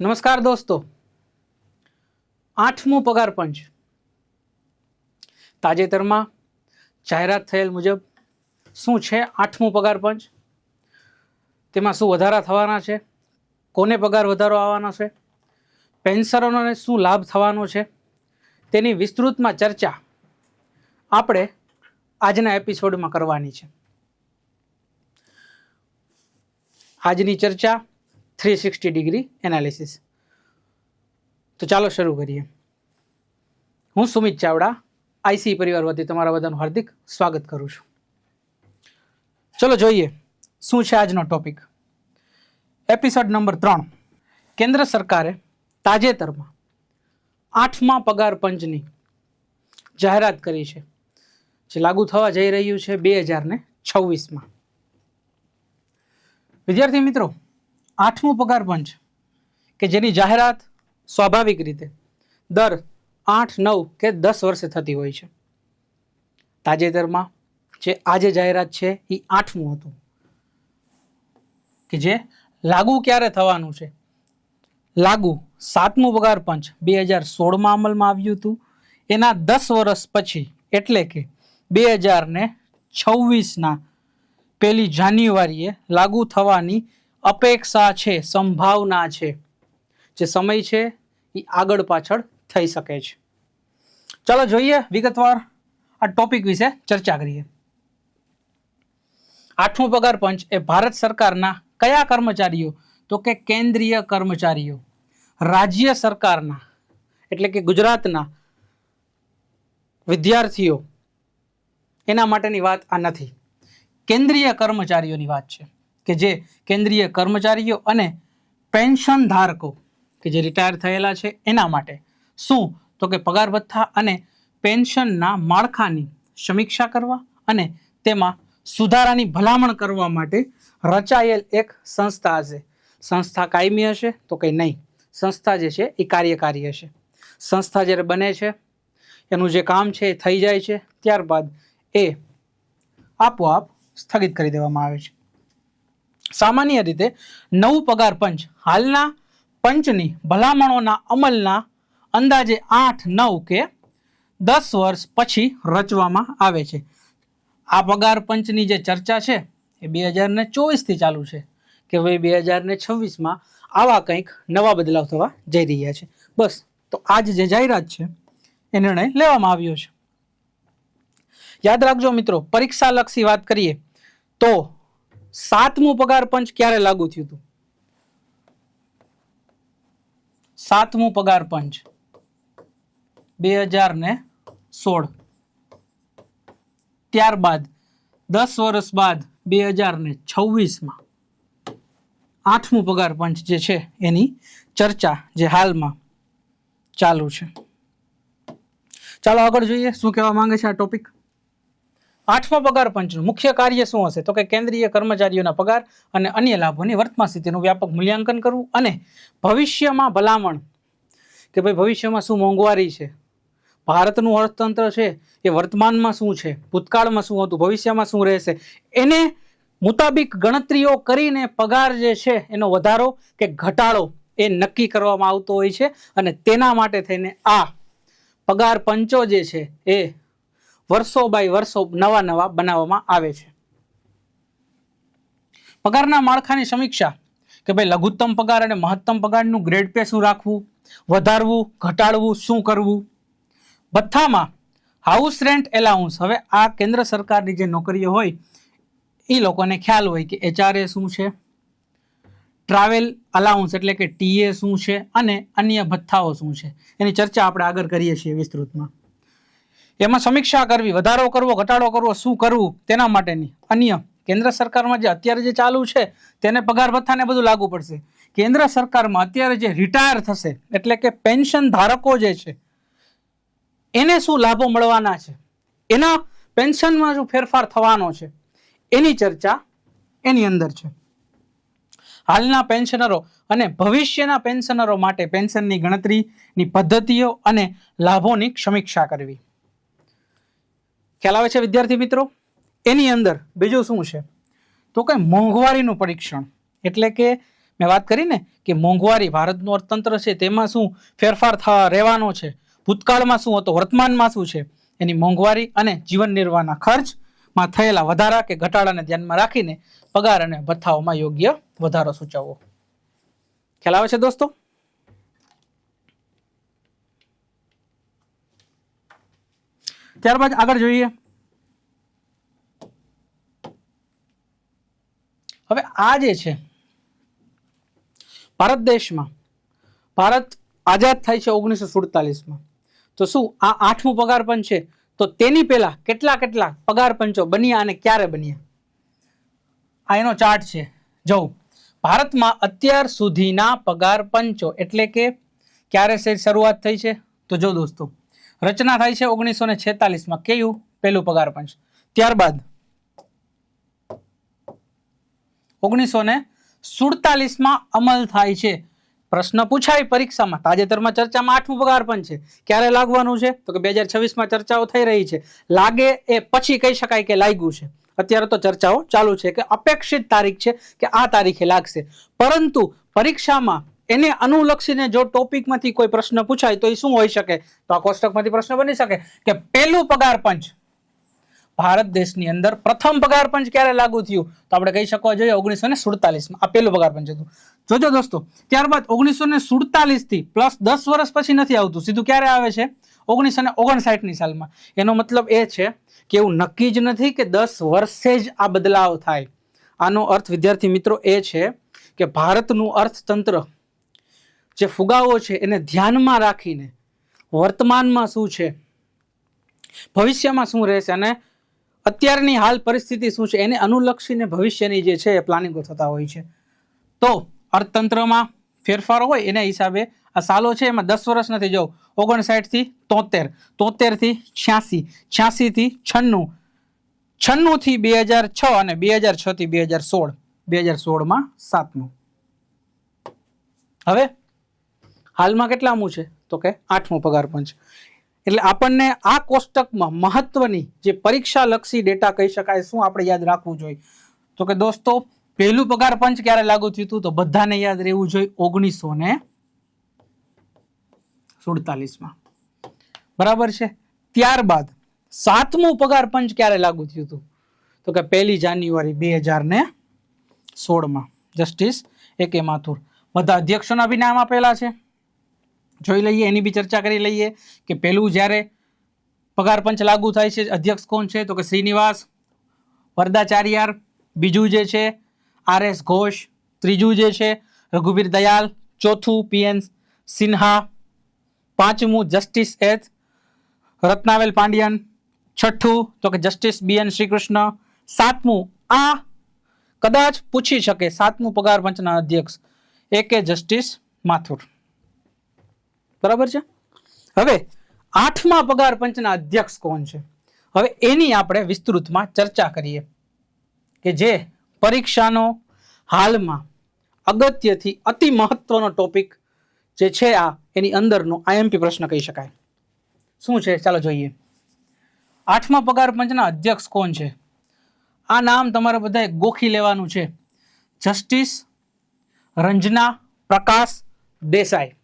નમસ્કાર દોસ્તો. આઠમું પગાર પંચ. તાજેતરમાં જાહેરાત થયેલ મુજબ શું છે આઠમું પગાર પંચ? તેમાં શું વધારા થવાના છે? કોને પગાર વધારો આવવાનો છે? પેન્શનરોને શું લાભ થવાનો છે? તેની વિસ્તૃતમાં ચર્ચા આપણે આજના એપિસોડમાં કરવાની છે. આજની ચર્ચા થ્રી સિક્સટી ડિગ્રી એનાલિસિસ તો ચાલો શરૂ કરીએ. હું સુમિત ચાવડા આઈસી પરિવાર વતી તમારા બધાનું હાર્દિક સ્વાગત કરું છું. ચલો જોઈએ, શું છે આજનો ટોપિક એપિસોડ નંબર ત્રણ. કેન્દ્ર સરકારે તાજેતરમાં આઠમા પગાર પંચની જાહેરાત કરી છે, જે લાગુ થવા જઈ રહ્યું છે બે હજાર ને છવ્વીસમાં. વિદ્યાર્થી મિત્રો આઠમું પગાર પંચ કે જેની જાહેરાત સ્વાભાવિક રીતે દર આઠ, નવ કે દસ વર્ષે થતી હોય છે. તાજેતરમાં જે આજે જાહેરાત છે એ આઠમું હતું, કે જે લાગુ ક્યારે થવાનું છે? લાગુ સાતમું પગાર પંચ બે હજાર સોળમાં અમલમાં આવ્યું હતું. એના દસ વર્ષ પછી, એટલે કે બે હજાર ને છવ્વીસના પહેલી જાન્યુઆરીએ લાગુ થવાની અપેક્ષા છે, સંભાવના છે. જે સમય છે એ આગળ પાછળ થઈ શકે છે. ચાલો જોઈએ વિગતવાર આ ટોપિક વિશે ચર્ચા કરીએ. આઠમું પગાર પંચ એ ભારત સરકારના કયા કર્મચારીઓ? તો કે કેન્દ્રીય કર્મચારીઓ. રાજ્ય સરકારના, એટલે કે ગુજરાતના વિદ્યાર્થીઓ. એના માટેની વાત આ નથી. કેન્દ્રીય કર્મચારીઓની વાત છે. કે જે કેન્દ્રીય કર્મચારીઓ અને પેન્શન ધારકો કે જે રિટાયર થયેલા છે એના માટે. શું? તો કે પગાર ભથ્થા અને પેન્શનના માળખાની સમીક્ષા કરવા અને તેમાં સુધારાની ભલામણ કરવા માટે રચાયેલ એક સંસ્થા હશે. સંસ્થા કાયમી હશે તો કંઈ નહીં. સંસ્થા જે છે એ કાર્યકારી હશે. સંસ્થા જ્યારે બને છે, એનું જે કામ છે એ થઈ જાય છે, ત્યારબાદ એ આપોઆપ સ્થગિત કરી દેવામાં આવે છે. સામાન્ય રીતે નવું પગાર પંચ. હાલના પંચની ભલામણોના અમલના અંદાજે આઠ, નવ કે દસ વર્ષ પછી રચવામાં આવે છે. આ પગાર પંચની જે ચર્ચા છે એ બે હજાર ને ચોવીસથી ચાલુ છે કે ભાઈ બે હજાર ને છવ્વીસમાં આવા કંઈક નવા બદલાવ થવા જઈ રહ્યા છે. બસ, તો આજ જે જાહેરાત છે એ નિર્ણય લેવામાં આવ્યો છે. યાદ રાખજો મિત્રો પરીક્ષા લક્ષી વાત કરીએ તો સાતમું પગાર પંચ ક્યારે લાગુ થયું હતું? સાતમું પગાર પંચ. બે હજાર ને સોળ. ત્યારબાદ, દસ વર્ષ બાદ બે હજાર ને છવ્વીસમાં આઠમું પગાર પંચ જે છે એની ચર્ચા જે હાલમાં ચાલુ છે. ચાલો આગળ જોઈએ, શું કહેવા માંગે છે આ ટોપિક? આઠમા પગાર પંચનું. મુખ્ય કાર્ય શું હશે? તો કે કેન્દ્રીય કર્મચારીઓના પગાર અને અન્ય લાભોની વર્તમાન સ્થિતિનું વ્યાપક મૂલ્યાંકન કરવું અને ભવિષ્યમાં ભલામણ. કે ભાઈ ભવિષ્યમાં શું મોંઘવારી છે? ભારતનું અર્થતંત્ર છે એ વર્તમાનમાં શું છે? ભૂતકાળમાં શું હતું? ભવિષ્યમાં શું રહેશે? એને મુતાબિક ગણતરીઓ કરીને પગાર જે છે એનો વધારો કે ઘટાડો એ નક્કી કરવામાં આવતો હોય છે અને તેના માટે થઈને આ પગાર પંચો જે છે એ વર્ષો બાય વર્ષો નવા નવા બનાવવામાં આવે છે. પગારના માળખાની સમીક્ષા કે ભાઈ લઘુત્તમ પગાર અને મહત્તમ પગારનું ગ્રેડ પે શું રાખવું, વધારવું, ઘટાડવું, શું કરવું? ભથ્થામાં હાઉસ રેન્ટ એલાઉન્સ હવે આ કેન્દ્ર સરકારની જે નોકરીઓ હોય એ લોકોને ખ્યાલ હોય કે એચઆરએ શું છે? ટ્રાવેલ અલાઉન્સ એટલે કે ટીએ શું છે? અને અન્ય ભથ્થાઓ શું છે? એની ચર્ચા આપણે આગળ કરીએ છીએ વિસ્તૃતમાં. એમાં સમીક્ષા કરવી, વધારો કરવો, ઘટાડો કરવો, શું કરવું, તેના માટેની. અન્ય, કેન્દ્ર સરકારમાં જે અત્યારે જે ચાલુ છે, તેને પગાર ભથ્થાને બધું લાગુ પડશે. કેન્દ્ર સરકારમાં અત્યારે જે રિટાયર થશે, એટલે કે પેન્શન ધારકો જે છે, એને શું લાભો મળવાના છે? એના પેન્શનમાં શું ફેરફાર થવાનો છે? એની ચર્ચા એની અંદર છે. હાલના પેન્શનરો અને ભવિષ્યના પેન્શનરો માટે પેન્શનની ગણતરીની પદ્ધતિઓ અને લાભોની સમીક્ષા કરવી. ખ્યાલ આવે છે વિદ્યાર્થી મિત્રો? એની અંદર બીજું શું છે? તો કે મોંઘવારીનું પરીક્ષણ. એટલે કે મેં વાત કરી ને કે મોંઘવારી ભારતનું અર્થતંત્ર છે, તેમાં શું ફેરફાર થવા રહેવાનો છે? ભૂતકાળમાં શું હતો? વર્તમાનમાં શું છે? એની મોંઘવારી અને જીવન નિર્વાહના ખર્ચમાં થયેલા વધારા કે ઘટાડાને ધ્યાનમાં રાખીને પગાર અને ભથ્થાઓમાં યોગ્ય વધારો સૂચવવો. ખ્યાલ આવે છે દોસ્તો? ત્યારબાદ આગળ જોઈએ. હવે આ જે છે, ભારત દેશમાં, ભારત આઝાદ થાય છે ઓગણીસો સુડતાલીસમાં. તો શું આ આઠમું પગાર પંચ છે? તો તેની પહેલા કેટલા કેટલા પગાર પંચો બન્યા અને ક્યારે બન્યા? આ એનો ચાર્ટ છે. જવું ભારતમાં અત્યાર સુધીના પગાર પંચો એટલે કે ક્યારે શરૂઆત થઈ છે? તો જો દોસ્તો. રચના થાય છે ઓગણીસો ને છેતાલીસમાં. કેયું? પહેલું પગાર પંચ. ત્યારબાદ ઓગણીસો ને સુડતાલીસમાં અમલ થાય છે. પ્રશ્ન પૂછાય પરીક્ષામાં. તાજેતરમાં ચર્ચામાં આઠમું પગાર પણ છે. ક્યારે લાગવાનું છે? તો કે બે હજાર છવ્વીસમાં ચર્ચાઓ થઈ રહી છે. લાગે એ પછી કહી શકાય કે લાગ્યું છે. અત્યારે તો ચર્ચાઓ ચાલુ છે કે અપેક્ષિત તારીખ છે કે આ તારીખે લાગશે. પરંતુ પરીક્ષામાં એને અનુલક્ષીને જો ટોપિકમાંથી કોઈ પ્રશ્ન પૂછાય તો એ શું હોઈ શકે? તો આ કોષ્ટકમાંથી પ્રશ્ન બની શકે કે પહેલું પગાર પંચ. ભારત દેશની અંદર પ્રથમ પગાર પંચ ક્યારે લાગુ થયું? તો આપણે કહી શકવા જોઈએ ઓગણીસો ને સુડતાલીસમાં. આ પહેલું પગાર પંચ હતું. જોજો દોસ્તો, ત્યારબાદ ઓગણીસો ને સુડતાલીસથી પ્લસ દસ વર્ષ પછી નથી આવતું. સીધું ક્યારે આવે છે? ઓગણીસો ને ઓગણસાઠની સાલમાં. એનો મતલબ એ છે કે એવું નક્કી જ નથી કે દસ વર્ષે જ આ બદલાવ થાય. આનો અર્થ વિદ્યાર્થી મિત્રો એ છે કે ભારતનું અર્થતંત્ર જે ફુગાવો છે એને ધ્યાનમાં રાખીને વર્તમાનમાં શું છે, ભવિષ્યમાં શું રહેશે અને અત્યારની હાલ પરિસ્થિતિ શું છે એને અનુલક્ષીને ભવિષ્યની જે છે એ પ્લાનિંગો થતા હોય છે. તો અર્થતંત્રમાં ફેરફારો હોય એના હિસાબે આ સાલો છે એમાં દસ વર્ષ નથી, જો ઓગણસાઠથી તોતેર, તોતેરથી છ્યાસી, છ્યાસીથી છન્નું, છન્નુંથી બે હજાર છ અને બે હજાર છથી બે હજાર સોળ, બે હજાર સોળમાં સાતમું. હવે હાલમાં કેટલામું છે? તો કે આઠમું પગાર પંચ એટલે આપણને આ કોષ્ટકમાં મહત્વની જે પરીક્ષાલક્ષી ડેટા કહી શકાય, શું આપણે યાદ રાખવું જોઈએ? તો કે દોસ્તો, પહેલું પગાર પંચ ક્યારે લાગુ થયું હતું? તો બધાને યાદ રહેવું જોઈએ, ઓગણીસો ને સુડતાલીસમાં. બરાબર છે? ત્યારબાદ સાતમું પગાર પંચ ક્યારે લાગુ થયું હતું? તો કે પહેલી જાન્યુઆરી બે હજાર ને સોળમાં. જસ્ટિસ એ કે માથુર. બધા અધ્યક્ષોના બી નામ આપેલા છે. જોઈ લઈએ, એની બી ચર્ચા કરી લઈએ કે પહેલું જ્યારે પગાર પંચ લાગુ થાય છે, અધ્યક્ષ કોણ છે, તો કે શ્રીનિવાસ વરદાચાર્યાર, બીજું જે છે, આર એસ ઘોષ, ત્રીજું જે છે, રઘુવીર દયાલ, ચોથું પીએન સિન્હા, પાંચમું જસ્ટિસ એચ રત્નાવેલ પાંડિયન, છઠ્ઠું તો કે જસ્ટિસ બી એન શ્રીકૃષ્ણ, સાતમું આ કદાચ પૂછી શકે, સાતમું પગાર પંચના અધ્યક્ષ એ કે જસ્ટિસ માથુર. બરાબર છે? હવે આઠમા પગાર પંચના અધ્યક્ષ કોણ છે? હવે એની આપણે વિસ્તૃતમાં ચર્ચા કરીએ કે જે પરીક્ષાનો હાલમાં અગત્યથી અતિ મહત્વનો ટોપિક જે છે આ, એની અંદરનો આઈએમપી પ્રશ્ન કહી શકાય. શું છે? ચાલો જોઈએ. આઠમા પગાર પંચના અધ્યક્ષ કોણ છે? આ નામ તમારે બધાએ ગોખી લેવાનું છે. જસ્ટિસ રંજના પ્રકાશ દેસાઈ.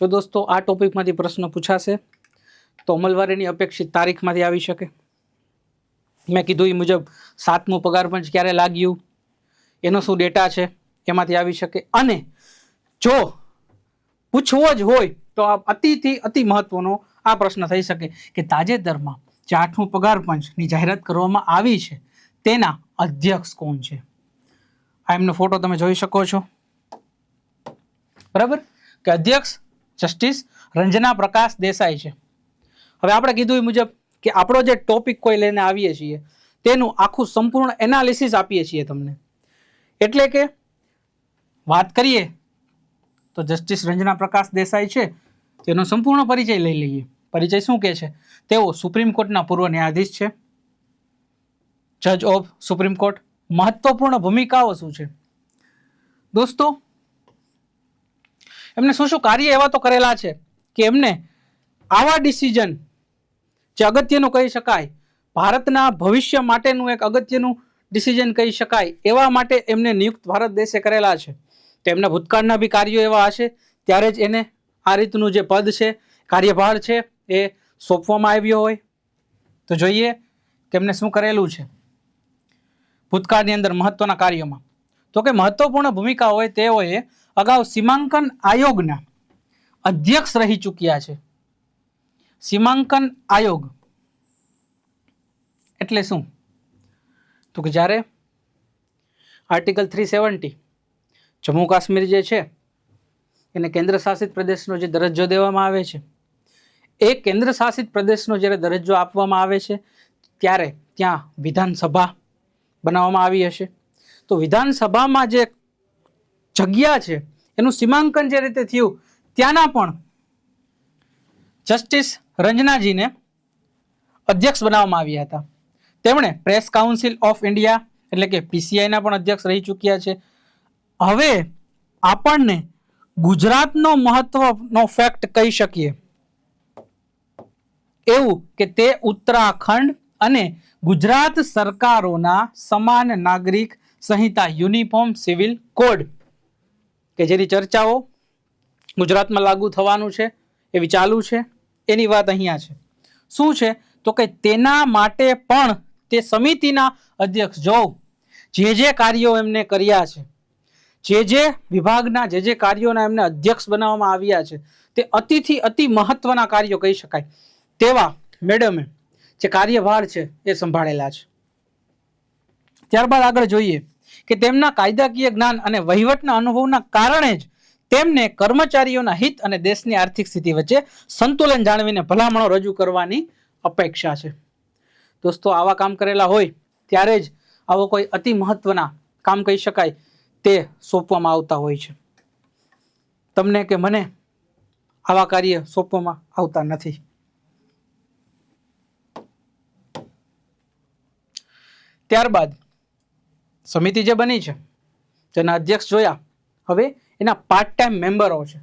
જો દોસ્તો, આ ટોપિકમાંથી પ્રશ્ન પૂછાશે, તો અમલવારીની અપેક્ષિત તારીખમાંથી આવી શકે. મેં કીધું એ મુજબ સાતમું પગાર પંચ ક્યારે લાગ્યું, એનો શું ડેટા છે, એમાંથી આવી શકે. અને જો પૂછવો જ હોય, તો આ અતિથી અતિ મહત્વનો આ પ્રશ્ન થઈ શકે કે તાજેતરમાં જે આઠમું પગાર પંચની જાહેરાત કરવામાં આવી છે, તેના અધ્યક્ષ કોણ છે? આ એમનો ફોટો તમે જોઈ શકો છો. બરાબર? કે અધ્યક્ષ જસ્ટિસ રંજના પ્રકાશ દેસાઈ છે. હવે આપણે કીધું એ મુજબ કે આપણો જે ટોપિક કોઈ લઈને આવીએ છીએ, તેનું આખું સંપૂર્ણ એનાલિસિસ આપીએ છીએ તમને. એટલે કે વાત કરીએ તો જસ્ટિસ રંજના પ્રકાશ દેસાઈ છે, તેનો સંપૂર્ણ પરિચય લઈ લઈએ. પરિચય શું કહે છે? તેઓ સુપ્રીમ કોર્ટના પૂર્વ ન્યાયાધીશ છે. જજ ઓફ સુપ્રીમ કોર્ટ મહત્વપૂર્ણ ભૂમિકાઓ શું છે? દોસ્તો એમને શું શું કાર્ય એવા તો કરેલા છે કે એમને આવા ડિસિઝન જે અગત્યનું કહી શકાય, ભારતના ભવિષ્ય માટેનું એક અગત્યનું ડિસિઝન કહી શકાય, એવા માટે એમને નિયુક્ત ભારત દેશે કરેલા છે. તો એમના ભૂતકાળના બી કાર્યો એવા હશે, ત્યારે જ એને આ રીતનું જે પદ છે, કાર્યભાર છે, એ સોંપવામાં આવ્યો હોય. તો જોઈએ કે એમને શું કરેલું છે ભૂતકાળની અંદર મહત્વના કાર્યોમાં. તો કે મહત્વપૂર્ણ ભૂમિકા હોય તેઓએ અગાઉ સીમાંકન આયોગના અધ્યક્ષ રહી ચૂક્યા છે. સીમાંકન આયોગ એટલે શું? તો કે જ્યારે article three seventy Jammu Kashmir જે છે, એને કેન્દ્ર શાસિત પ્રદેશનો જે દરજ્જો દેવામાં આવે છે, એ કેન્દ્ર શાસિત પ્રદેશનો જ્યારે દરજ્જો આપવામાં આવે છે, ત્યારે ત્યાં વિધાનસભા બનાવવામાં આવી હશે. તો વિધાનસભામાં જે જગ્યા છે, એનું સીમાંકન જે રીતે થયું, ત્યાંના પણ જસ્ટિસ રંજનાજીને અધ્યક્ષ બનાવવામાં આવ્યા હતા. તેમણે પ્રેસ કાઉન્સિલ ઓફ ઇન્ડિયા, એટલે કે પીસીઆઈના પણ અધ્યક્ષ રહી ચૂક્યા છે. હવે આપણને ગુજરાતનો મહત્વનો ફેક્ટ કહી શકીએ. એવું કે તે ઉત્તરાખંડ અને ગુજરાત સરકારોના સમાન નાગરિક સંહિતા યુનિફોર્મ સિવિલ કોડ કે જેની ચર્ચાઓ ગુજરાતમાં લાગુ થવાનું છે, એવી ચાલુ છે, એની વાત અહીંયા છે. શું છે? તો કે તેના માટે પણ તે સમિતિના અધ્યક્ષ જો જે જે કાર્યો એમને કર્યા છે, જે જે વિભાગના, જે જે કાર્યોના એમને અધ્યક્ષ બનાવવામાં આવ્યા છે, તે અતિથી અતિ મહત્વના કાર્યો કહી શકાય. તેવા મેડમે જે કાર્યભાર છે, એ સંભાળેલા છે. ત્યારબાદ આગળ જોઈએ. કે તેમના કાયદાકીય જ્ઞાન અને વહીવટના અનુભવના કારણે જ તેમને કર્મચારીઓના હિત અને દેશની આર્થિક સ્થિતિ વચ્ચે સંતુલન જાળવીને ભલામણો રજૂ કરવાની અપેક્ષા છે. દોસ્તો, આવા કામ કરેલા હોય ત્યારે જ આવો કોઈ અતિ મહત્વના કામ કહી શકાય તે સોંપવામાં આવતા હોય છે. તમને કે મને આવા કાર્ય સોંપવામાં આવતા નથી? ત્યારબાદ સમિતિ જે બની છે તેના અધ્યક્ષ જોયા, હવે એના પાર્ટ ટાઈમ મેમ્બરો છે.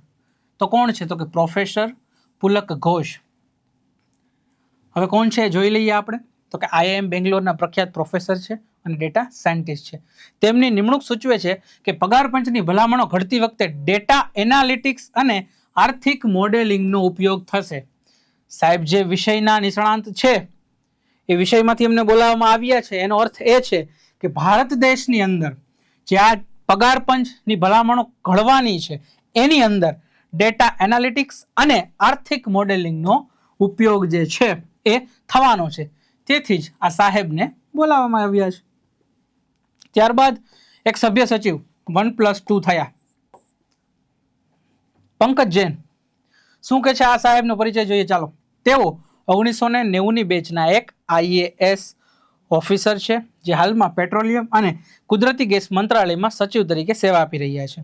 તો કોણ છે? તો કે પ્રોફેસર પુલક ઘોષ. હવે કોણ છે જોઈ લઈએ આપણે? તો કે આઈઆઈએમ બેંગ્લોરના પ્રખ્યાત પ્રોફેસર છે અને ડેટા સાયન્ટિસ્ટ છે. તેમની નિમણૂક સૂચવે છે કે પગાર પંચની ભલામણો ઘડતી વખતે ડેટા એનાલિટિક્સ અને આર્થિક મોડેલિંગનો ઉપયોગ થશે. સાહેબ, જે વિષયના નિષ્ણાંત છે, એ વિષયમાંથી એમને બોલાવવામાં આવ્યા છે. એનો અર્થ એ છે કે ભારત દેશની અંદર જે આ પગાર પંચની ભલામણો ઘડવાની છે, એની અંદર ડેટા એનાલિટિક્સ અને આર્થિક મોડેલિંગનો ઉપયોગ જે છે, એ થવાનો છે. તેથી જ આ સાહેબને બોલાવવામાં આવ્યા છે. ત્યારબાદ એક સભ્ય સચિવ, વન પ્લસ ટુ થયા. પંકજ જૈન, શું કે છે આ સાહેબનો પરિચય જોઈએ? ચાલો. તેઓ ઓગણીસો ને નેવુંની બેચના એક આઈએએસ ઓફિસર છે. જે હાલમાં પેટ્રોલિયમ અને કુદરતી ગેસ મંત્રાલયમાં સચિવ તરીકે સેવા આપી રહ્યા છે.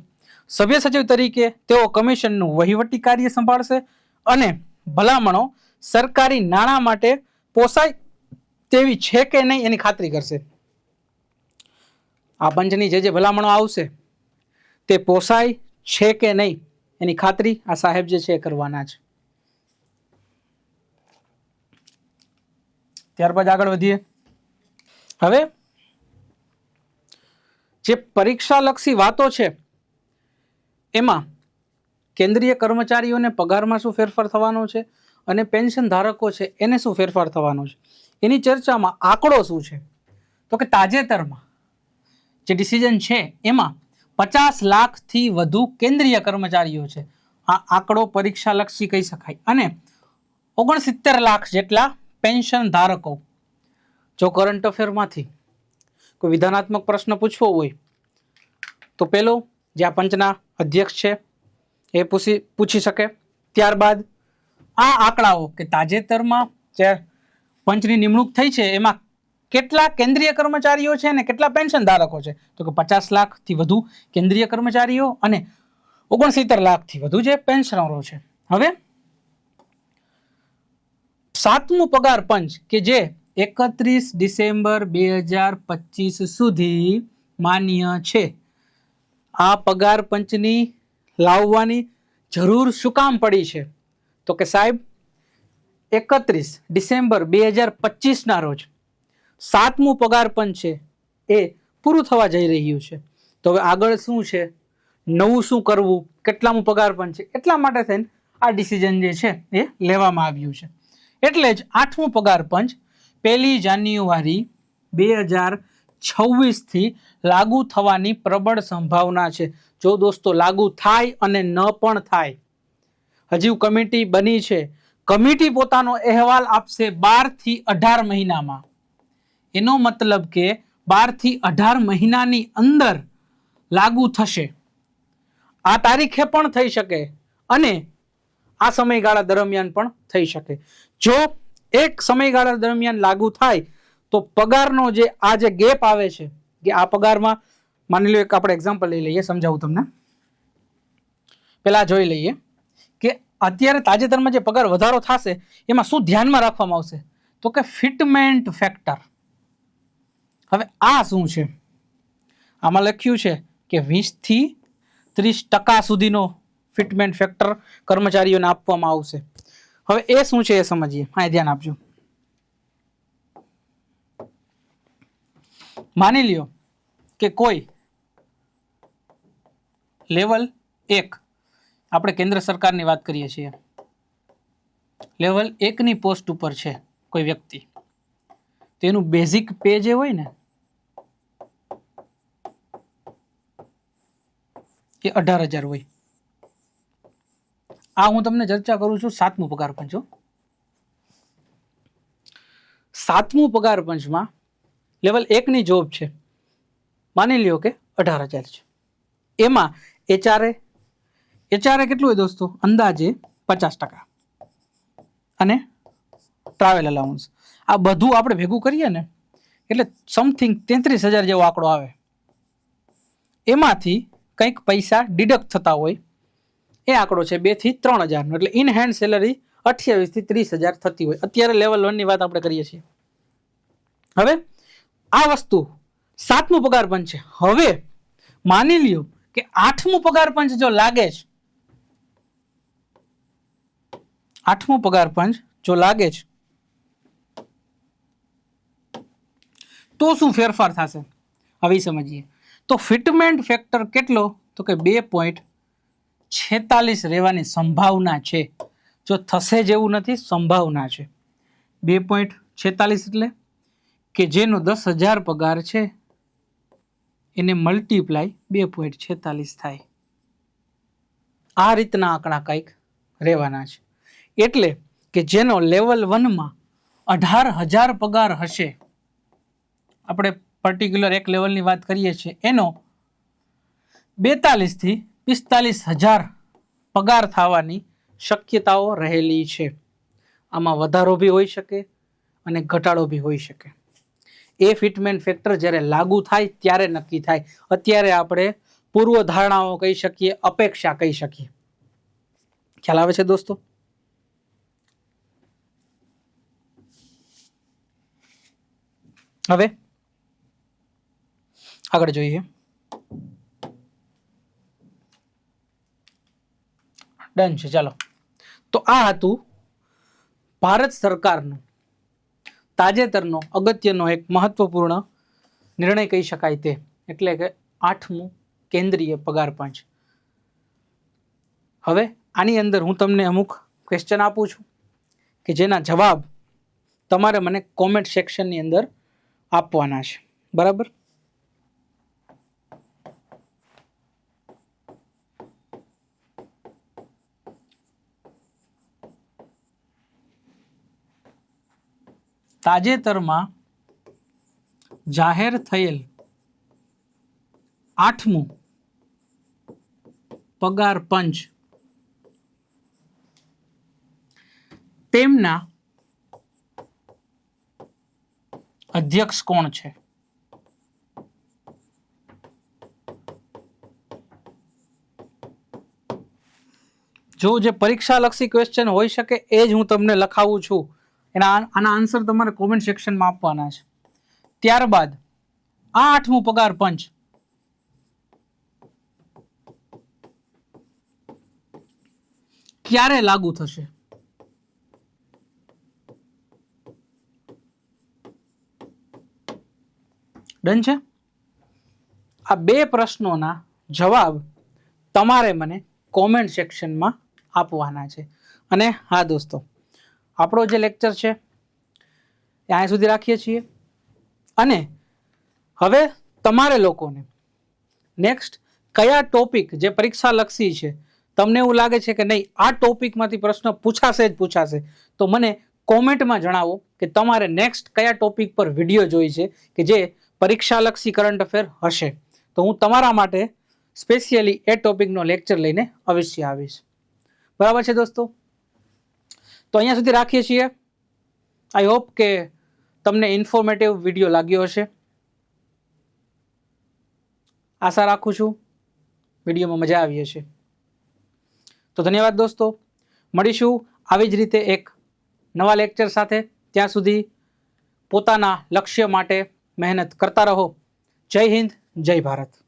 સભ્ય સચિવ તરીકે તેઓ કમિશનનું વહીવટી કાર્ય સંભાળશે અને ભલામણો સરકારી નાણાં માટે પોસાય તેવી છે કે નહીં એની ખાતરી કરશે. આ પંચની જે જે ભલામણો આવશે તે પોસાય છે કે નહીં એની ખાતરી આ સાહેબ જે છે એ કરવાના છે. ત્યારબાદ આગળ વધીએ. હવે, જે પરીક્ષાલક્ષી વાતો છે, એમાં કેન્દ્રીય કર્મચારીઓને પગારમાં શું ફેરફાર થવાનો છે અને પેન્શન ધારકો છે એને શું ફેરફાર થવાનો છે? એની ચર્ચામાં આંકડો શું છે? તો કે તાજેતરમાં જે ડિસિઝન છે એમાં પચાસ લાખથી વધુ કેન્દ્રીય કર્મચારીઓ છે. આ આંકડો પરીક્ષાલક્ષી કહી શકાય. અને ઓગણસિત્તેર લાખ જેટલા પેન્શન ધારકો જો કરંટ અફેરમાંથી કોઈ વિધાનાત્મક પ્રશ્ન પૂછવો હોય, તો પેલો જે આ પંચના અધ્યક્ષ છે, એ પૂછી પૂછી શકે. ત્યારબાદ આ આંકડાઓ કે તાજેતરમાં જે પંચની નિમણૂક થઈ છે, એમાં કેટલા કેન્દ્રીય કર્મચારીઓ છે અને કેટલા પેન્શન ધારકો છે? તો કે પચાસ લાખથી વધુ કેન્દ્રીય કર્મચારીઓ અને ઓગણસિત્તેર લાખથી વધુ જે પેન્શનરો છે. હવે સાતમું પગાર પંચ કે જે એકત્રીસ ડિસેમ્બર બે હજાર પચીસ સુધી માન્ય છે. આ પગાર પંચની લાવવાની જરૂર શું કામ પડી છે? તો કે સાહેબ, એકત્રીસ ડિસેમ્બર બે હજાર પચીસના રોજ સાતમું પગાર પંચ છે, એ પૂરું થવા જઈ રહ્યું છે. તો હવે આગળ શું છે? નવું શું કરવું? કેટલામું પગાર પંચ છે? એટલા માટે થઈને આ ડિસિઝન જે છે, એ લેવામાં આવ્યું છે. એટલે જ આઠમું પગાર પંચ પહેલી જાન્યુઆરી બે હજાર છવ્વીસથી લાગુ થવાની પ્રબળ સંભાવના છે. જો દોસ્તો, લાગુ થાય અને ન પણ થાય, હજી કમિટી બની છે. કમિટી પોતાનો અહેવાલ આપશે બારથી અઢાર મહિનામાં. એનો મતલબ કે બારથી અઢાર મહિનાની અંદર લાગુ થશે. આ તારીખે પણ થઈ શકે અને આ સમયગાળા દરમિયાન પણ થઈ શકે. જો એક સમયગાળા દરમિયાન લાગુ થાય તો પગારનો જે આ જે ગેપ આવે છે, કે આ પગારમાં માની લો એક આપણે એક્ઝામ્પલ લઈ લઈએ, સમજાવું તમને. પહેલા જોઈ લઈએ કે અત્યારે તાજેતરમાં જે પગાર વધારો થશે, એમાં શું ધ્યાનમાં રાખવામાં આવશે? તો કે ફિટમેન્ટ ફેક્ટર હવે આ શું છે? આમાં લખ્યું છે કે વીસથી ત્રીસ ટકા સુધીનો ફિટમેન્ટ ફેક્ટર કર્મચારીઓને આપવામાં આવશે. હવે એ શું છે એ સમજીએ. હા ધ્યાન આપજો. માની લ્યો કે કોઈ લેવલ એક, આપણે કેન્દ્ર સરકારની વાત કરીએ છીએ. લેવલ એકની પોસ્ટ ઉપર છે કોઈ વ્યક્તિ. તેનું બેઝિક પે જે હોય ને, એ અઢાર હજાર હોય. આ હું તમને ચર્ચા કરું છું સાતમું પગાર પંચ સાતમું પગાર પંચમાં લેવલ એકની જોબ છે. માની લ્યો કે અઢાર હજાર છે. એમાં એચઆરએ એચઆરએ કેટલું હોય દોસ્તો? અંદાજે પચાસ ટકા. અને ટ્રાવેલ અલાઉન્સ આ બધું આપણે ભેગું કરીએ ને, એટલે સમથિંગ તેત્રીસ હજાર જેવો આંકડો આવે. એમાંથી કંઈક પૈસા ડિડક્ટ થતા હોય એ આંકડો છે બેથી ત્રણ હજારનો. એટલે ઇન હેન્ડ સેલરી અઠ્યાવીસથી ત્રીસ હજાર થતી હોય. અત્યારે લેવલ વનની વાત આપણે કરીએ છીએ. હવે આ વસ્તુ સાતમું પગાર પંચ છે. હવે માની લ્યો કે આઠમું પગાર પંચ જો લાગે છે આઠમું પગાર પંચ જો લાગે છે તો શું ફેરફાર થશે? હવે સમજીએ. તો ફિટમેન્ટ ફેક્ટર કેટલો? તો કે બે પોઈન્ટ છેતાલીસ રહેવાની સંભાવના છે. જો થશે જેવું નથી, સંભાવના છે. બે પોઈન્ટ છેતાલીસ એટલે કે જેનો દસ હજાર પગાર છે, એને મલ્ટીપ્લાય બે પોઈન્ટ છેતાલીસ થાય. આ રીતના આંકડા કંઈક રહેવાના છે. એટલે કે જેનો લેવલ વનમાં અઢાર હજાર પગાર હશે, આપણે પર્ટિક્યુલર એક લેવલની વાત કરીએ છીએ, એનો બેતાલીસથી પિસ્તાલીસ હજાર પગાર થવાની શક્યતાઓ રહેલી છે. આમાં વધારો બી હોઈ શકે અને ઘટાડો બી હોઈ શકે. એ ફિટમેન્ટ ફેક્ટર જ્યારે લાગુ થાય ત્યારે નક્કી થાય. અત્યારે આપણે પૂર્વ ધારણાઓ કહી શકીએ, અપેક્ષા કહી શકીએ. ખ્યાલ આવે છે દોસ્તો? હવે આગળ જોઈએ. ડન છે, ચાલો. તો આ હતું ભારત સરકારનું, તાજેતરનો, અગત્યનો એક મહત્વપૂર્ણ નિર્ણય કહી શકાય તે. એટલે કે આઠમું કેન્દ્રીય પગાર પંચ. હવે આની અંદર હું તમને અમુક ક્વેશ્ચન આપું છું કે જેના જવાબ તમારે મને કોમેન્ટ સેક્શનની અંદર આપવાના છે. બરાબર? તાજેતરમાં જાહેર થયેલ આઠમું પગાર પંચ. તેમના અધ્યક્ષ કોણ છે? જો જે પરીક્ષાલક્ષી ક્વેશ્ચન હોઈ શકે, એ જ હું તમને લખાવું છું. એના આના આન્સર તમારે કોમેન્ટ સેક્શનમાં આપવાના છે. ત્યારબાદ આ આઠમું પગાર પંચ. ક્યારે લાગુ થશે? ડન છે? આ બે પ્રશ્નોના જવાબ તમારે મને કોમેન્ટ સેક્શનમાં આપવાના છે. અને હા દોસ્તો આપણો જે લેક્ચર છે, એ અહીંયા સુધી રાખીએ છીએ. અને હવે તમારે લોકોને નેક્સ્ટ કયા ટોપિક જે પરીક્ષા લક્ષી છે, તમને એવું લાગે છે કે નહીં, આ ટોપિકમાંથી પ્રશ્ન પૂછાશે જ પૂછાશે, તો મને કોમેન્ટમાં જણાવો કે તમારે નેક્સ્ટ કયા ટોપિક પર વીડિયો જોઈ છે કે જે પરીક્ષાલક્ષી કરંટ અફેર હશે. તો હું તમારા માટે સ્પેશિયલી એ ટોપિકનો લેક્ચર લઈને અવશ્ય આવીશ. બરાબર છે દોસ્તો? તો અહીંયા સુધી રાખીએ છીએ. આઈ હોપ કે તમને ઇન્ફોર્મેટિવ વીડિયો લાગ્યો હશે. આશા રાખું છું વિડીયોમાં મજા આવી હશે. તો ધન્યવાદ દોસ્તો. મળીશું આવી જ રીતે એક નવા લેક્ચર સાથે. ત્યાં સુધી પોતાના લક્ષ્ય માટે મહેનત કરતા રહો. જય હિન્દ, જય ભારત.